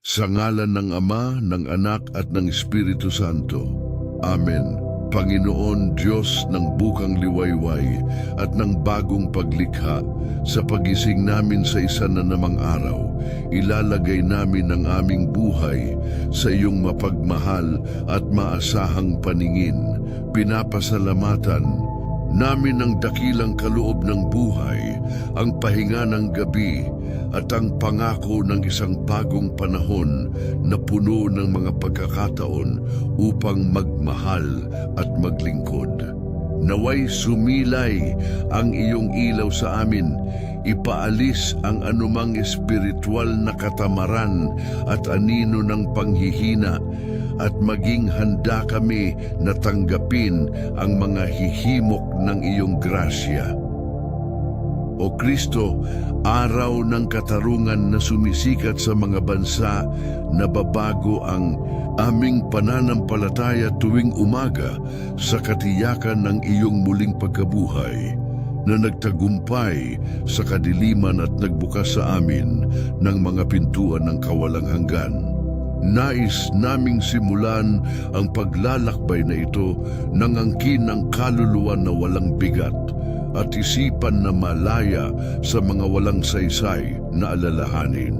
Sa ngalan ng Ama, ng Anak at ng Espiritu Santo. Amen. Panginoon Diyos ng bukang liwayway at ng bagong paglikha, sa pagising namin sa isa na namang araw, ilalagay namin ang aming buhay sa iyong mapagmahal at maasahang paningin. Pinapasalamatan namin ang dakilang kaloob ng buhay, ang pahinga ng gabi, at ang pangako ng isang bagong panahon na puno ng mga pagkakataon upang magmahal at maglingkod. Naway sumilay ang iyong ilaw sa amin, ipaalis ang anumang espiritual na katamaran at anino ng panghihina at maging handa kami na tanggapin ang mga hihimok ng iyong grasya. O Kristo, araw ng katarungan na sumisikat sa mga bansa, nababago ang aming pananampalataya tuwing umaga sa katiyakan ng iyong muling pagkabuhay na nagtagumpay sa kadiliman at nagbukas sa amin ng mga pintuan ng kawalang hanggan. Nais naming simulan ang paglalakbay na ito ng angkin ng kaluluwa na walang bigat at isipan na malaya sa mga walang saysay na alalahanin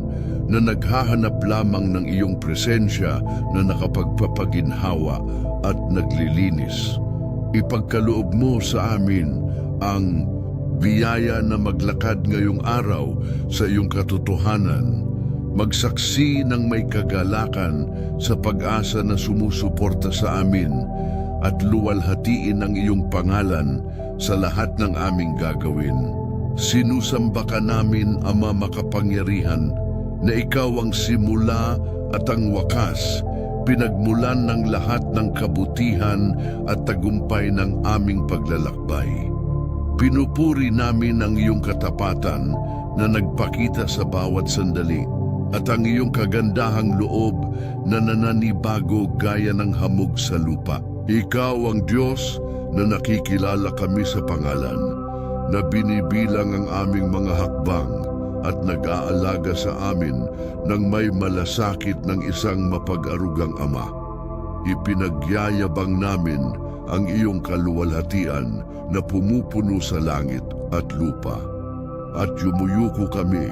na naghahanap lamang ng iyong presensya na nakapagpapaginhawa at naglilinis. Ipagkaloob mo sa amin ang biyaya na maglakad ngayong araw sa iyong katotohanan magsaksi ng may kagalakan sa pag-asa na sumusuporta sa amin at luwalhatiin ang iyong pangalan sa lahat ng aming gagawin. Sinusamba ka namin, Ama makapangyarihan, na ikaw ang simula at ang wakas, pinagmulan ng lahat ng kabutihan at tagumpay ng aming paglalakbay. Pinupuri namin ang iyong katapatan na nagpakita sa bawat sandali at ang iyong kagandahang loob na nananibago gaya ng hamog sa lupa. Ikaw ang Diyos na nakikilala kami sa pangalan, na binibilang ang aming mga hakbang at nag-aalaga sa amin ng may malasakit ng isang mapag-arugang ama. Ipinagyayabang namin ang iyong kaluwalhatian na pumupuno sa langit at lupa. At yumuyuko kami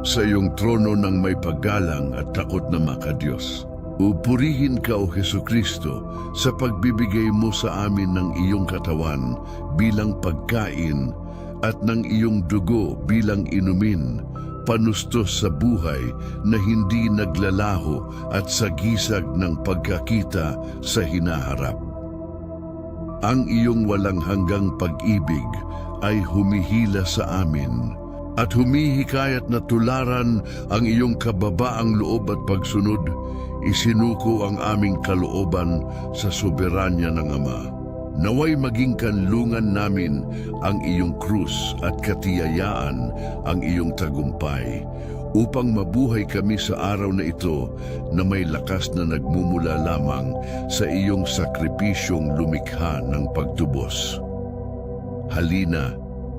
sa iyong trono ng may paggalang at takot na makadiyos. Upurihin ka o Heso Kristo sa pagbibigay mo sa amin ng iyong katawan bilang pagkain at ng iyong dugo bilang inumin, panustos sa buhay na hindi naglalaho at sagisag ng pagkakita sa hinaharap. Ang iyong walang hanggang pag-ibig ay humihila sa amin at humihikayat na tularan ang iyong kababaang loob at pagsunod, isinuko ang aming kalooban sa soberanya ng Ama. Naway maging kanlungan namin ang iyong krus at katiyayaan ang iyong tagumpay upang mabuhay kami sa araw na ito na may lakas na nagmumula lamang sa iyong sakripisyong lumikha ng pagtubos. Halina,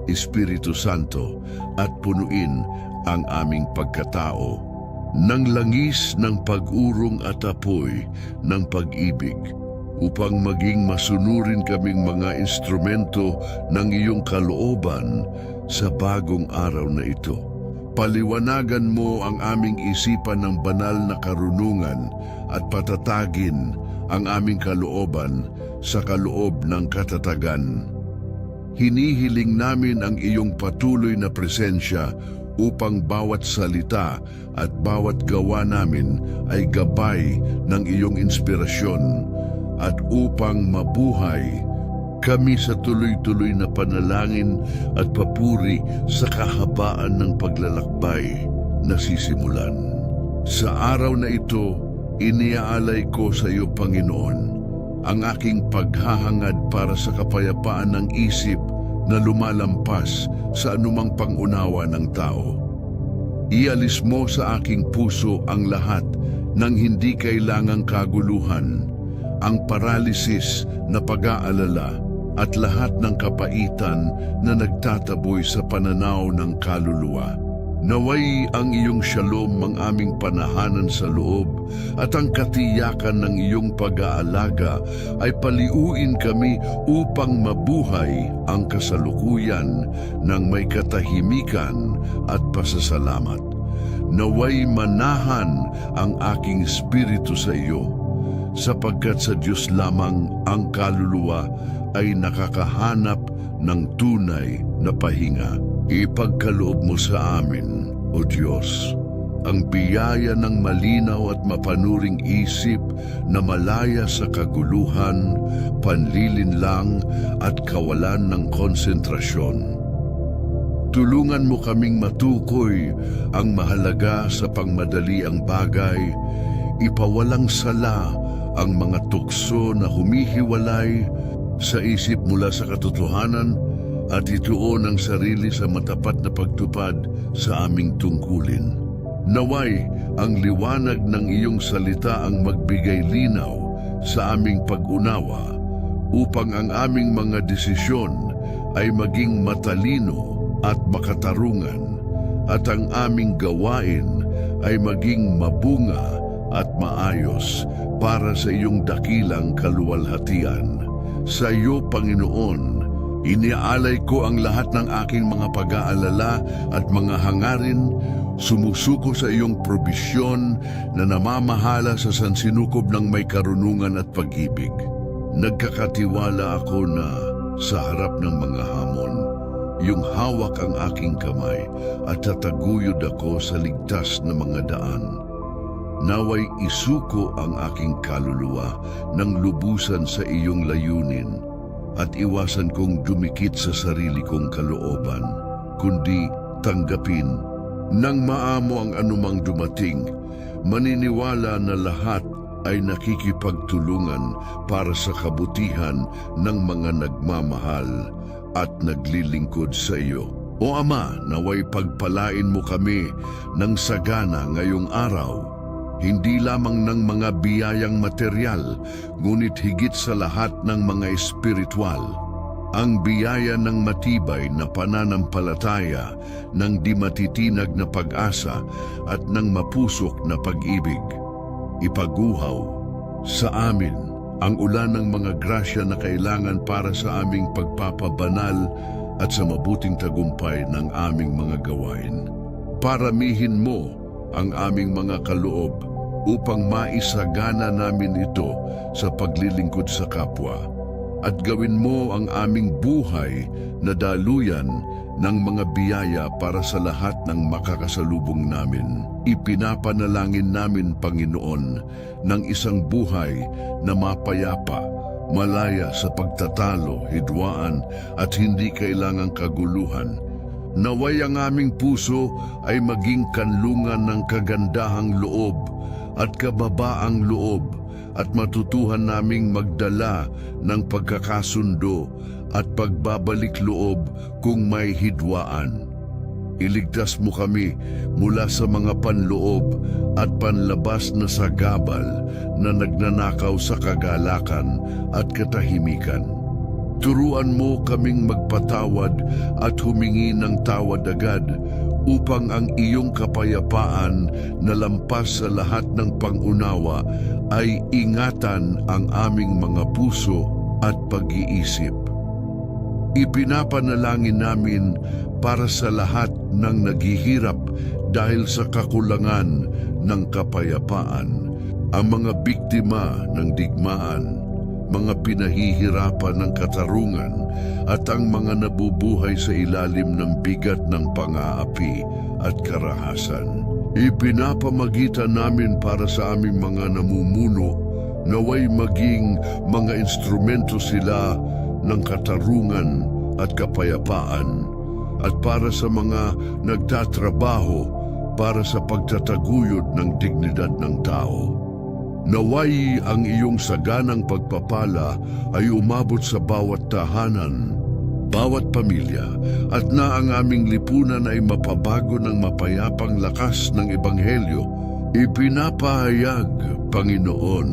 Espiritu Santo, at punuin ang aming pagkatao ng langis ng pag-urong at apoy ng pag-ibig upang maging masunurin kaming mga instrumento ng iyong kalooban sa bagong araw na ito. Paliwanagan mo ang aming isipan ng banal na karunungan at patatagin ang aming kalooban sa kaloob ng katatagan. Hinihiling namin ang iyong patuloy na presensya upang bawat salita at bawat gawa namin ay gabay ng iyong inspirasyon at upang mabuhay kami sa tuloy-tuloy na panalangin at papuri sa kahabaan ng paglalakbay na sisimulan. Sa araw na ito, iniaalay ko sa iyo, Panginoon, ang aking paghahangad para sa kapayapaan ng isip na lumalampas sa anumang pangunawa ng tao. Ialis mo sa aking puso ang lahat ng hindi kailangang kaguluhan, ang paralysis na pag-aalala at lahat ng kapaitan na nagtataboy sa pananaw ng kaluluwa. Naway ang iyong shalom ang aming panahanan sa loob at ang katiyakan ng iyong pag-aalaga ay paliuin kami upang mabuhay ang kasalukuyan ng may katahimikan at pasasalamat. Naway manahan ang aking espiritu sa iyo sapagkat sa Diyos lamang ang kaluluwa ay nakakahanap ng tunay na pahinga. Ipagkaloob mo sa amin, O Diyos, ang biyaya ng malinaw at mapanuring isip na malaya sa kaguluhan, panlilinlang at kawalan ng konsentrasyon. Tulungan mo kaming matukoy ang mahalaga sa pangmadali ang bagay, ipawalang sala ang mga tukso na humihiwalay sa isip mula sa katotohanan at ituon ang sarili sa matapat na pagtupad sa aming tungkulin. Naway, ang liwanag ng iyong salita ang magbigay linaw sa aming pag-unawa upang ang aming mga desisyon ay maging matalino at makatarungan at ang aming gawain ay maging mabunga at maayos para sa iyong dakilang kaluwalhatian. Sa iyo, Panginoon, iniaalay ko ang lahat ng aking mga pag-aalala at mga hangarin, sumusuko sa iyong probisyon na namamahala sa sansinukob ng may karunungan at pag-ibig. Nagkakatiwala ako na sa harap ng mga hamon, yung hawak ang aking kamay at tataguyod ako sa ligtas na mga daan. Naway isuko ang aking kaluluwa ng lubusan sa iyong layunin at iwasan kong dumikit sa sarili kong kalooban, kundi tanggapin nang maamo ang anumang dumating, maniniwala na lahat ay nakikipagtulungan para sa kabutihan ng mga nagmamahal at naglilingkod sa iyo. O Ama, naway pagpalain mo kami ng sagana ngayong araw, hindi lamang ng mga biyayang material, ngunit higit sa lahat ng mga espiritual. Ang biyaya ng matibay na pananampalataya, ng di matitinag na pag-asa at ng mapusok na pag-ibig. Ipaguhaw sa amin ang ulan ng mga grasya na kailangan para sa aming pagpapabanal at sa mabuting tagumpay ng aming mga gawain. Paramihin mo ang aming mga kaloob upang maisagana namin ito sa paglilingkod sa kapwa at gawin mo ang aming buhay na daluyan ng mga biyaya para sa lahat ng makakasalubong namin. Ipinapanalangin namin, Panginoon, ng isang buhay na mapayapa, malaya sa pagtatalo, hidwaan at hindi kailangang kaguluhan. Naway ang aming puso ay maging kanlungan ng kagandahang loob at kababaang loob at matutuhan naming magdala ng pagkakasundo at pagbabalik loob kung may hidwaan. Iligtas mo kami mula sa mga panloob at panlabas na sagabal na nagnanakaw sa kagalakan at katahimikan. Turuan mo kaming magpatawad at humingi ng tawad agad upang ang iyong kapayapaan na lampas sa lahat ng pangunawa ay ingatan ang aming mga puso at pag-iisip. Ipinapanalangin namin para sa lahat ng naghihirap dahil sa kakulangan ng kapayapaan, ang mga biktima ng digmaan, mga pinahihirapan ng katarungan at ang mga nabubuhay sa ilalim ng bigat ng pang-aapi at karahasan. Ipinapamagitan namin para sa aming mga namumuno naway maging mga instrumento sila ng katarungan at kapayapaan at para sa mga nagtatrabaho para sa pagtataguyod ng dignidad ng tao. Naway ang iyong saganang pagpapala ay umabot sa bawat tahanan, bawat pamilya, at na ang aming lipunan ay mapabago ng mapayapang lakas ng Ebanghelyo. Ipinapahayag, Panginoon,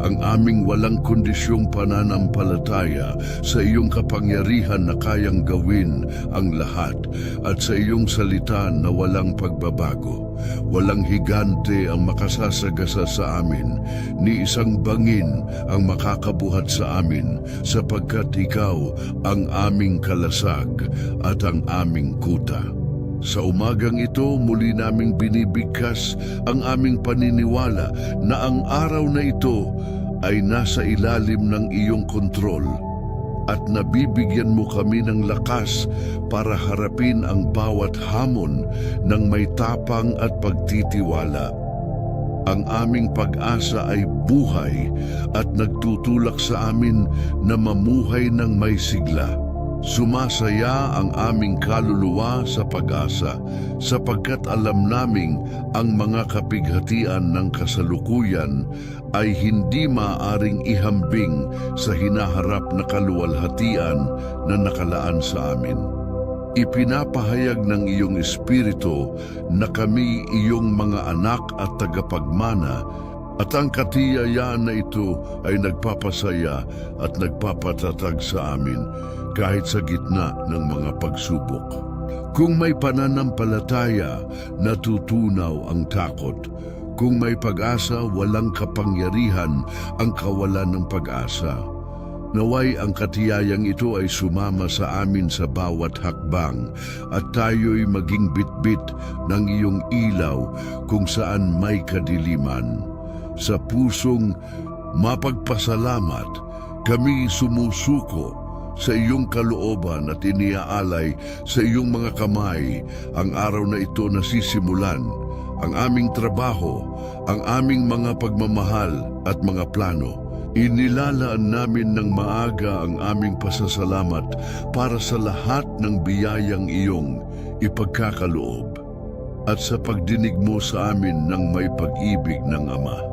ang aming walang kondisyong pananampalataya sa iyong kapangyarihan na kayang gawin ang lahat at sa iyong salita na walang pagbabago. Walang higante ang makasasagasa sa amin, ni isang bangin ang makakabuhat sa amin, sapagkat ikaw ang aming kalasag at ang aming kuta. Sa umagang ito, muli naming binibigkas ang aming paniniwala na ang araw na ito ay nasa ilalim ng iyong kontrol at nabibigyan mo kami ng lakas para harapin ang bawat hamon ng may tapang at pagtitiwala. Ang aming pag-asa ay buhay at nagtutulak sa amin na mamuhay ng may sigla. Sumasaya ang aming kaluluwa sa pag-asa sapagkat alam naming ang mga kapighatian ng kasalukuyan ay hindi maaring ihambing sa hinaharap na kaluwalhatian na nakalaan sa amin. Ipinapahayag ng iyong espiritu na kami iyong mga anak at tagapagmana at ang katiyayaan na ito ay nagpapasaya at nagpapatatag sa amin kahit sa gitna ng mga pagsubok. Kung may pananampalataya, natutunaw ang takot. Kung may pag-asa, walang kapangyarihan ang kawalan ng pag-asa. Naway ang katiyayang ito ay sumama sa amin sa bawat hakbang at tayo'y maging bitbit ng iyong ilaw kung saan may kadiliman. Sa pusong mapagpasalamat, kami sumusuko sa iyong kalooban at iniaalay sa iyong mga kamay ang araw na ito na sisimulan, ang aming trabaho, ang aming mga pagmamahal at mga plano. Inilalaan namin ng maaga ang aming pasasalamat para sa lahat ng biyayang iyong ipagkakaloob at sa pagdinig mo sa amin ng may pag-ibig ng Ama.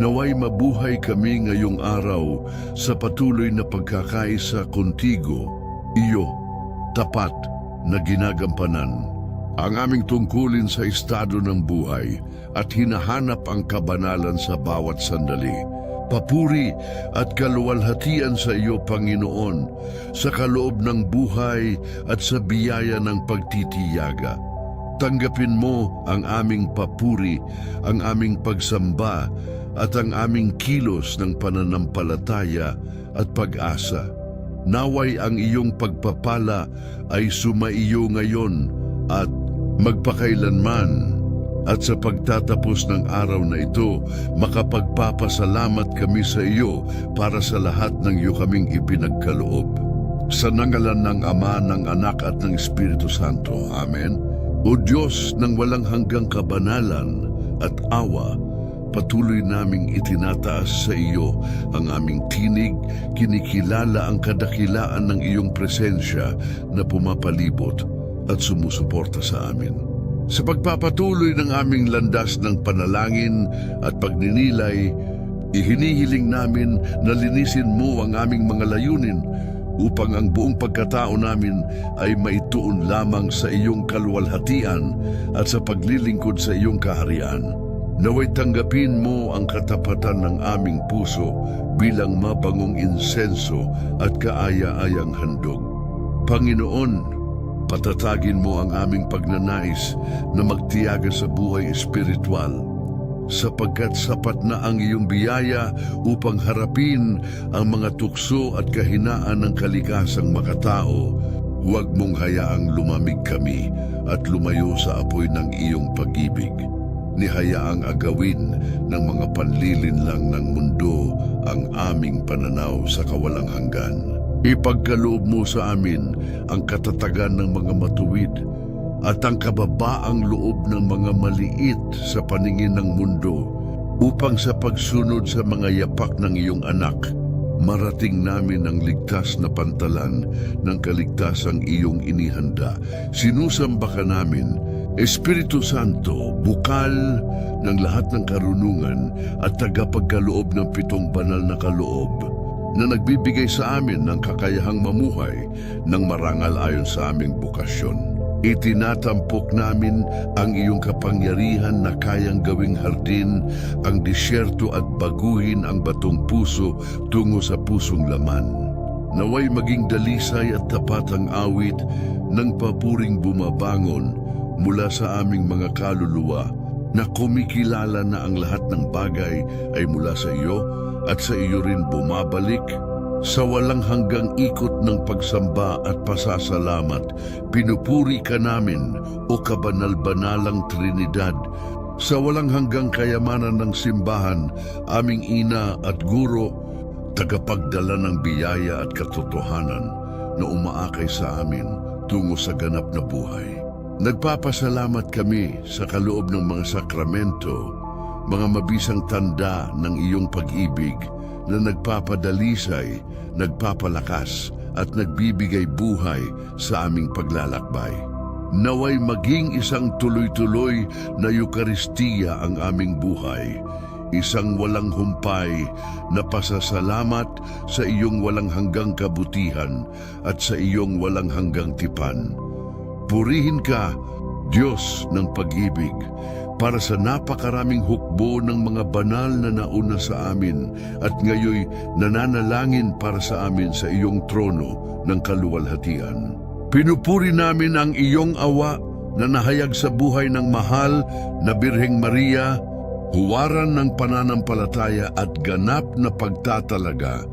Naway mabuhay kami ngayong araw sa patuloy na pagkakaisa kontigo, iyo, tapat na ginagampanan. Ang aming tungkulin sa estado ng buhay at hinahanap ang kabanalan sa bawat sandali. Papuri at kaluwalhatian sa iyo, Panginoon, sa kaloob ng buhay at sa biyaya ng pagtitiyaga. Tanggapin mo ang aming papuri, ang aming pagsamba, at ang aming kilos ng pananampalataya at pag-asa. Naway ang iyong pagpapala ay sumaiyo ngayon at magpakailanman. At sa pagtatapos ng araw na ito, makapagpapasalamat kami sa iyo para sa lahat ng iyo kaming ipinagkaloob. Sa nangalan ng Ama, ng Anak at ng Espiritu Santo. Amen. O Diyos ng walang hanggang kabanalan at awa, patuloy naming itinataas sa iyo ang aming tinig, kinikilala ang kadakilaan ng iyong presensya na pumapalibot at sumusuporta sa amin. Sa pagpapatuloy ng aming landas ng panalangin at pagninilay, ihinihiling namin na linisin mo ang aming mga layunin upang ang buong pagkatao namin ay maituon lamang sa iyong kaluwalhatian at sa paglilingkod sa iyong kaharian. Naway tanggapin mo ang katapatan ng aming puso bilang mabangong insenso at kaaya-ayang handog. Panginoon, patatagin mo ang aming pagnanais na magtiyaga sa buhay espiritual sapagkat sapat na ang iyong biyaya upang harapin ang mga tukso at kahinaan ng kalikasang makatao. Huwag mong hayaang lumamig kami at lumayo sa apoy ng iyong pag-ibig. Nihayaang agawin ng mga panlilinlang ng mundo ang aming pananaw sa kawalang hanggan. Ipagkaloob mo sa amin ang katatagan ng mga matuwid at ang kababaang loob ng mga maliit sa paningin ng mundo upang sa pagsunod sa mga yapak ng iyong anak, marating namin ang ligtas na pantalan ng kaligtasang iyong inihanda. Sinusamba ka namin, Espiritu Santo, bukal ng lahat ng karunungan at tagapagkaloob ng pitong banal na kaloob na nagbibigay sa amin ng kakayahang mamuhay ng marangal ayon sa aming bukasyon. Itinatampok namin ang iyong kapangyarihan na kayang gawing hardin ang disyerto at baguhin ang batong puso tungo sa pusong laman. Naway maging dalisay at tapat ang awit ng papuring bumabangon mula sa aming mga kaluluwa na kumikilala na ang lahat ng bagay ay mula sa iyo at sa iyo rin bumabalik sa walang hanggang ikot ng pagsamba at pasasalamat, pinupuri ka namin o kabanal-banalang Trinidad. Sa walang hanggang kayamanan ng simbahan, aming ina at guro, tagapagdala ng biyaya at katotohanan na umaakay sa amin tungo sa ganap na buhay. Nagpapasalamat kami sa kaloob ng mga sakramento, mga mabisang tanda ng iyong pag-ibig na nagpapadalisay, nagpapalakas at nagbibigay buhay sa aming paglalakbay. Naway maging isang tuloy-tuloy na Eukaristiya ang aming buhay, isang walang humpay na pasasalamat sa iyong walang hanggang kabutihan at sa iyong walang hanggang tipan. Purihin ka, Diyos ng pag-ibig, para sa napakaraming hukbo ng mga banal na nauna sa amin at ngayoy nananalangin para sa amin sa iyong trono ng kaluwalhatian. Pinupuri namin ang iyong awa na nahayag sa buhay ng mahal na Birheng Maria, huwaran ng pananampalataya at ganap na pagtatalaga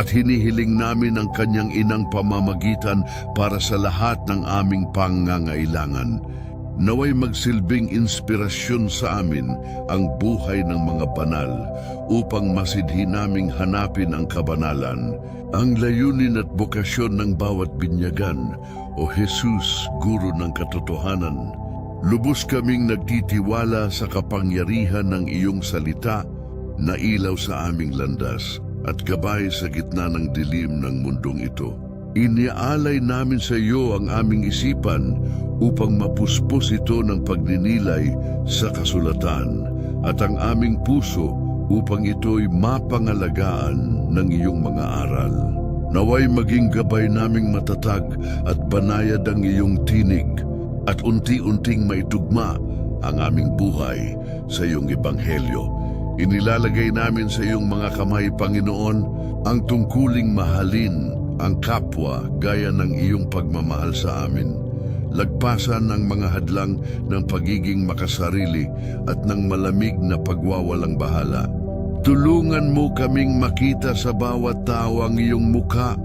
at hinihiling namin ang kanyang inang pamamagitan para sa lahat ng aming pangangailangan. Naway magsilbing inspirasyon sa amin ang buhay ng mga banal upang masidhi naming hanapin ang kabanalan, ang layunin at bokasyon ng bawat binyagan o Jesus, Guro ng Katotohanan. Lubos kaming nagtitiwala sa kapangyarihan ng iyong salita na ilaw sa aming landas at gabay sa gitna ng dilim ng mundong ito. Iniaalay namin sa iyo ang aming isipan upang mapuspos ito ng pagninilay sa kasulatan at ang aming puso upang ito'y mapangalagaan ng iyong mga aral. Naway maging gabay naming matatag at banayad ang iyong tinig at unti-unting maitugma ang aming buhay sa iyong ebanghelyo. Inilalagay namin sa iyong mga kamay, Panginoon, ang tungkuling mahalin ang kapwa gaya ng iyong pagmamahal sa amin. Lagpasan ng mga hadlang ng pagiging makasarili at ng malamig na pagwawalang bahala. Tulungan mo kaming makita sa bawat tao ang iyong mukha.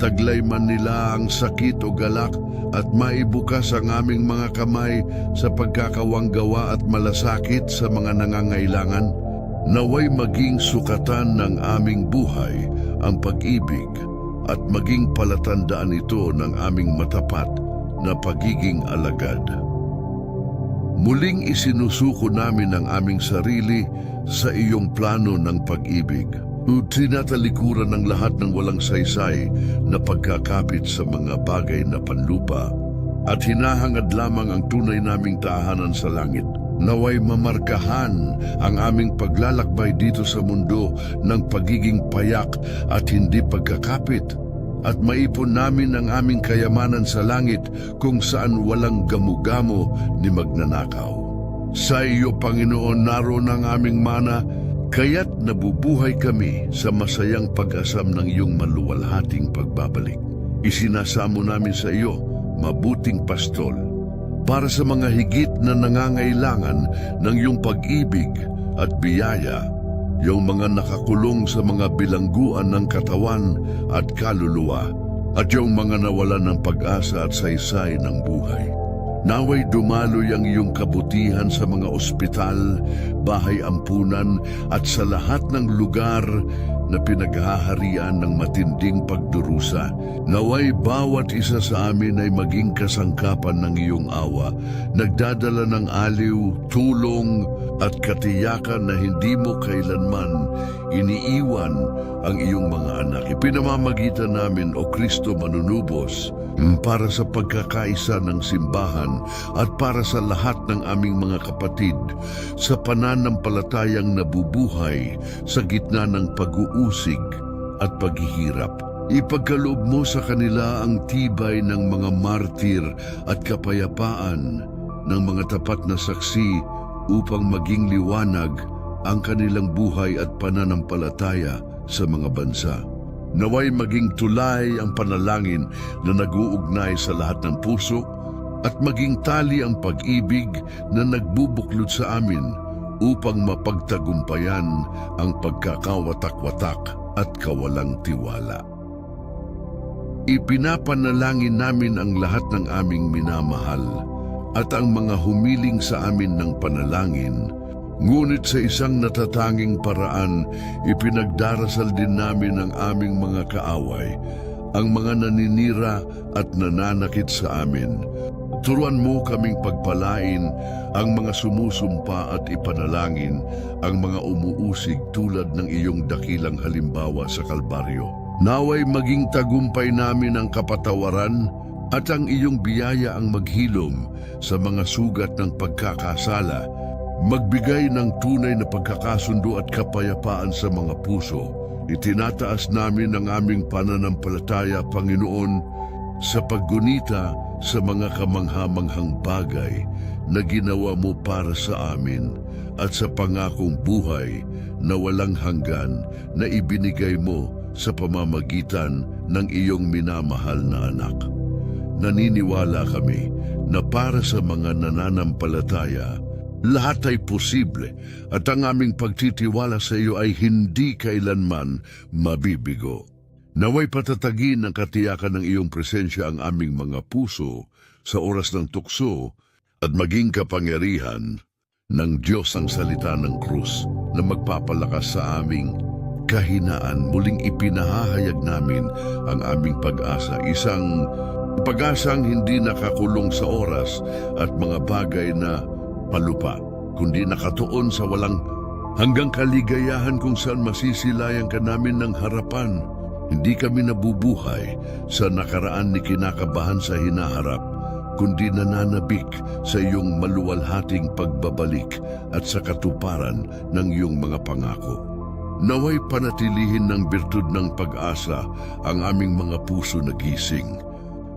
Taglay man nila ang sakit o galak at maibukas ang aming mga kamay sa pagkakawanggawa at malasakit sa mga nangangailangan. Naway maging sukatan ng aming buhay ang pag-ibig at maging palatandaan ito ng aming matapat na pagiging alagad. Muling isinusuko namin ang aming sarili sa iyong plano ng pag-ibig. Tinatalikuran ng lahat ng walang saysay na pagkakapit sa mga bagay na panlupa at hinahangad lamang ang tunay naming tahanan sa langit. Naway mamarkahan ang aming paglalakbay dito sa mundo ng pagiging payak at hindi pagkakapit at maipon namin ang aming kayamanan sa langit kung saan walang gamugamo ni magnanakaw. Sa iyo, Panginoon, naroon ang aming mana, kaya't nabubuhay kami sa masayang pag-asam ng iyong maluwalhating pagbabalik. Isinasamo namin sa iyo, mabuting pastol, para sa mga higit na nangangailangan ng iyong pag-ibig at biyaya yung mga nakakulong sa mga bilangguan ng katawan at kaluluwa at yung mga nawalan ng pag-asa at saysay ng buhay. Naway dumaloy ang iyong kabutihan sa mga ospital, bahay ampunan at sa lahat ng lugar na pinaghaharian ng matinding pagdurusa. Naway bawat isa sa amin ay maging kasangkapan ng iyong awa, nagdadala ng aliw, tulong at katiyakan na hindi mo kailanman iniiwan ang iyong mga anak. Ipinamamagitan namin, O Kristo manunubos, para sa pagkakaisa ng simbahan at para sa lahat ng aming mga kapatid sa pananampalatayang nabubuhay sa gitna ng pag-uusig at paghihirap. Ipagkaloob mo sa kanila ang tibay ng mga martir at kapayapaan ng mga tapat na saksi upang maging liwanag ang kanilang buhay at pananampalataya sa mga bansa. Naway maging tulay ang panalangin na naguugnay sa lahat ng puso at maging tali ang pag-ibig na nagbubuklod sa amin upang mapagtagumpayan ang pagkakawatak-watak at kawalang tiwala. Ipinapanalangin namin ang lahat ng aming minamahal at ang mga humiling sa amin ng panalangin, ngunit sa isang natatanging paraan, ipinagdarasal din namin ang aming mga kaaway, ang mga naninira at nananakit sa amin. Turuan mo kaming pagpalain ang mga sumusumpa at ipanalangin ang mga umuusig tulad ng iyong dakilang halimbawa sa Kalbaryo. Naway maging tagumpay namin ang kapatawaran at ang iyong biyaya ang maghilom sa mga sugat ng pagkakasala, magbigay ng tunay na pagkakasundo at kapayapaan sa mga puso. Itinataas namin ang aming pananampalataya, Panginoon, sa paggunita sa mga kamanghamanghang bagay na ginawa mo para sa amin at sa pangakong buhay na walang hanggan na ibinigay mo sa pamamagitan ng iyong minamahal na anak. Naniniwala kami na para sa mga nananampalataya, lahat ay posible at ang aming pagtitiwala sa iyo ay hindi kailanman mabibigo. Naway patatagin ng katiyakan ng iyong presensya ang aming mga puso sa oras ng tukso at maging kapangyarihan ng Diyos ang salita ng krus na magpapalakas sa aming kahinaan. Muling ipinahahayag namin ang aming pag-asa. Isang pag-asang hindi nakakulong sa oras at mga bagay na palupa, kundi nakatuon sa walang hanggang kaligayahan kung saan masisilayan ka namin ng harapan. Hindi kami nabubuhay sa nakaraan ni kinakabahan sa hinaharap, kundi nananabik sa iyong maluwalhating pagbabalik at sa katuparan ng iyong mga pangako. Naway panatilihin ng birtud ng pag-asa ang aming mga puso na gising.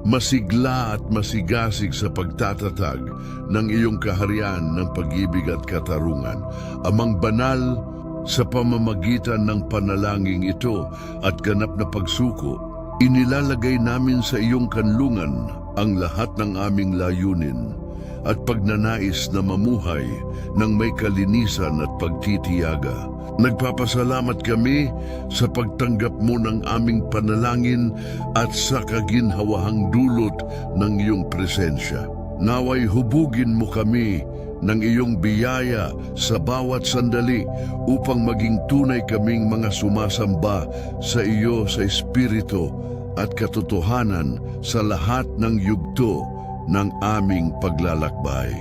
Masigla at masigasig sa pagtatatag ng iyong kaharian ng pag-ibig at katarungan. Amang banal sa pamamagitan ng panalangin ito at ganap na pagsuko, inilalagay namin sa iyong kanlungan ang lahat ng aming layunin at pagnanais na mamuhay ng may kalinisan at pagtitiyaga. Nagpapasalamat kami sa pagtanggap mo ng aming panalangin at sa kaginhawahang dulot ng iyong presensya. Naway hubugin mo kami ng iyong biyaya sa bawat sandali upang maging tunay kaming mga sumasamba sa iyo sa Espiritu at katotohanan sa lahat ng yugto ng aming paglalakbay.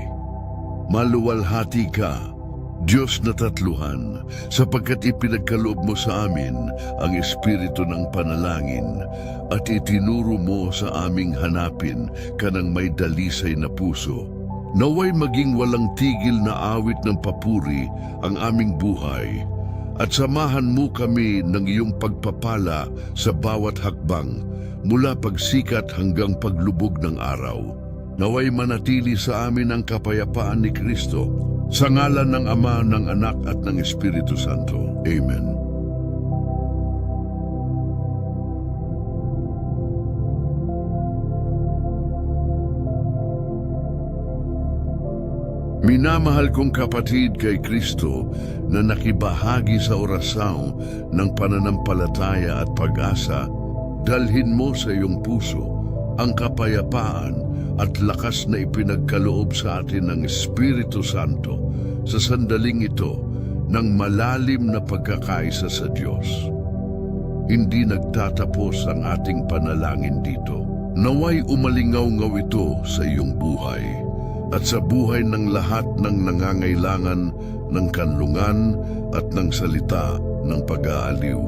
Maluwalhati ka, Diyos na tatluhan, sapagkat ipinagkaloob mo sa amin ang espiritu ng panalangin at itinuro mo sa aming hanapin kanang may dalisay na puso. Naway maging walang tigil na awit ng papuri ang aming buhay at samahan mo kami ng iyong pagpapala sa bawat hakbang mula pagsikat hanggang paglubog ng araw. Naway manatili sa amin ang kapayapaan ni Kristo sa ngalan ng Ama, ng Anak at ng Espiritu Santo. Amen. Minamahal kong kapatid kay Kristo na nakibahagi sa orasaw ng pananampalataya at pag-asa, dalhin mo sa iyong puso ang kapayapaan at lakas na ipinagkaloob sa atin ng Espiritu Santo sa sandaling ito ng malalim na pagkakaisa sa Diyos. Hindi nagtatapos ang ating panalangin dito. Naway umalingaw-ngaw ito sa iyong buhay at sa buhay ng lahat ng nangangailangan ng kanlungan at ng salita ng pag-aaliw.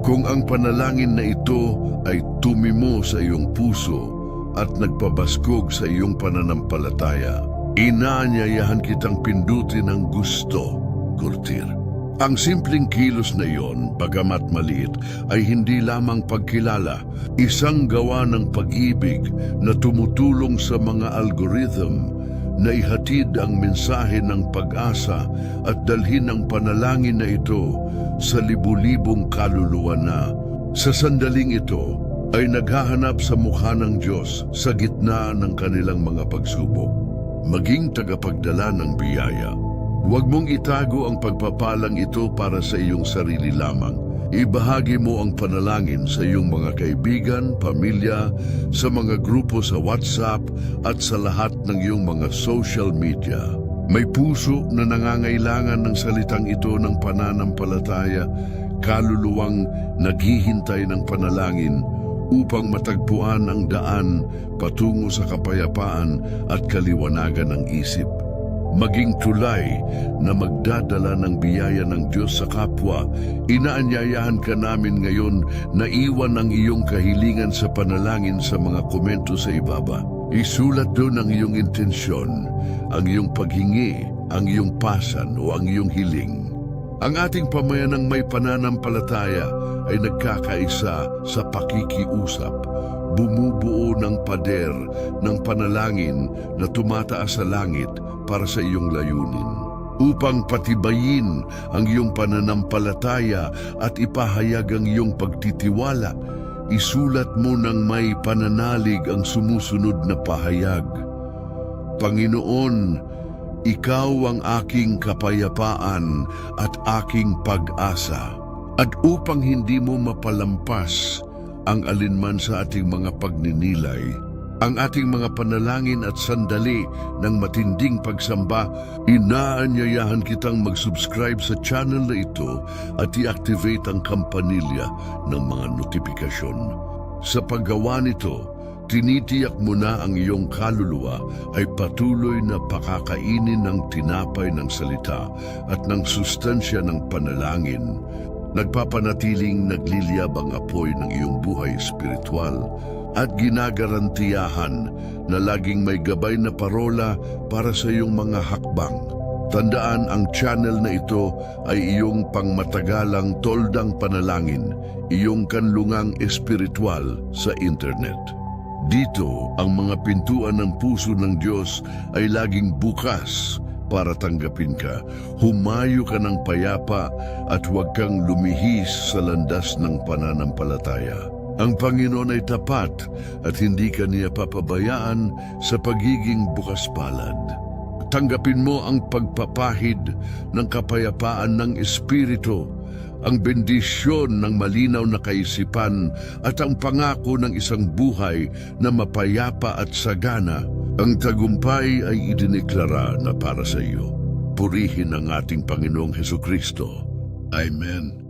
Kung ang panalangin na ito ay tumimo sa iyong puso at nagpabaskog sa iyong pananampalataya, inaanyayahan kitang pindutin ang gusto, Kurtir. Ang simpleng kilos na iyon, bagamat maliit, ay hindi lamang pagkilala, isang gawa ng pag-ibig na tumutulong sa mga algorithm na ihatid ang mensahe ng pag-asa at dalhin ang panalangin na ito sa libu-libong kaluluwa na. Sa sandaling ito ay naghahanap sa mukha ng Diyos sa gitna ng kanilang mga pagsubok. Maging tagapagdala ng biyaya. Huwag mong itago ang pagpapalang ito para sa iyong sarili lamang. Ibahagi mo ang panalangin sa iyong mga kaibigan, pamilya, sa mga grupo sa WhatsApp at sa lahat ng iyong mga social media. May puso na nangangailangan ng salitang ito ng pananampalataya, kaluluwang naghihintay ng panalangin upang matagpuan ang daan patungo sa kapayapaan at kaliwanagan ng isip. Maging tulay na magdadala ng biyaya ng Diyos sa kapwa, inaanyayahan ka namin ngayon na iwan ang iyong kahilingan sa panalangin sa mga komento sa ibaba. Isulat doon ang iyong intensyon, ang iyong paghingi, ang iyong pasan o ang iyong hiling. Ang ating pamayanang may pananampalataya ay nagkakaisa sa pakikiusap, bumubuo ng pader ng panalangin na tumataas sa langit para sa iyong layunin. Upang patibayin ang iyong pananampalataya at ipahayag ang iyong pagtitiwala, isulat mo ng may pananalig ang sumusunod na pahayag. Panginoon, ikaw ang aking kapayapaan at aking pag-asa. At upang hindi mo mapalampas ang alinman sa ating mga pagninilay, ang ating mga panalangin at sandali ng matinding pagsamba, inaanyayahan kitang mag-subscribe sa channel na ito at i-activate ang kampanilya ng mga notifikasyon. Sa paggawa nito, tinitiyak mo na ang iyong kaluluwa ay patuloy na pakakainin ng tinapay ng salita at ng sustansya ng panalangin. Nagpapanatiling nagliliyab ang apoy ng iyong buhay espiritual at ginagarantiyahan na laging may gabay na parola para sa iyong mga hakbang. Tandaan ang channel na ito ay iyong pangmatagalang toldang panalangin, iyong kanlungang espiritual sa internet. Dito, ang mga pintuan ng puso ng Diyos ay laging bukas para tanggapin ka. Humayo ka ng payapa at huwag kang lumihis sa landas ng pananampalataya. Ang Panginoon ay tapat at hindi ka niya papabayaan sa pagiging bukas palad. Tanggapin mo ang pagpapahid ng kapayapaan ng Espiritu ang bendisyon ng malinaw na kaisipan at ang pangako ng isang buhay na mapayapa at sagana, ang tagumpay ay idineklara na para sa iyo. Purihin ang ating Panginoong Heso Kristo. Amen.